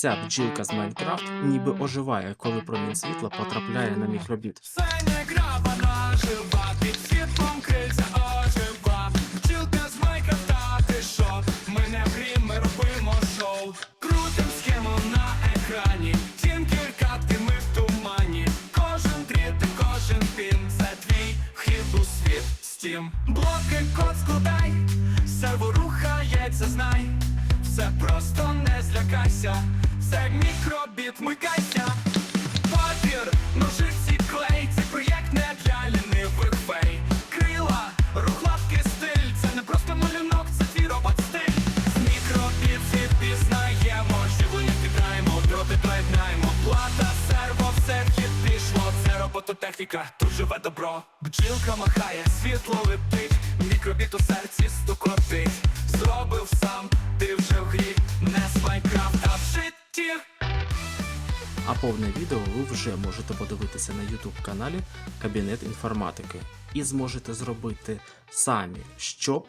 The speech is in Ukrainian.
Ця бджілка з Майнкрафт ніби оживає, коли промінь світла потрапляє на мікробіт. Це не гра, вона жива, під світлом крильця ожива. Бджілка з Майнкрафта, ти що? Ми не в грі, ми робимо шоу. Крутим схему на екрані, тінкірка, ти ми в тумані. Кожен дріт, і кожен пін, це твій вхід у світ стім. Блоки код складай, серво рухається, знай. Все просто не злякайся, це мікробіт, микайся. Папір, ножиці, клей, цей проєкт не для лінивих фей. Крила, рухлавки, стиль, це не просто малюнок, це твій робот стиль. З мікробіці пізнаємо, живлення піднаємо, дроти доєднаємо. Плата, серво, все вхід пішло, це робототехніка, тут живе добро. Бджілка махає, світло в. А повне відео ви вже можете подивитися на YouTube каналі Кабінет інформатики і зможете зробити самі, щоб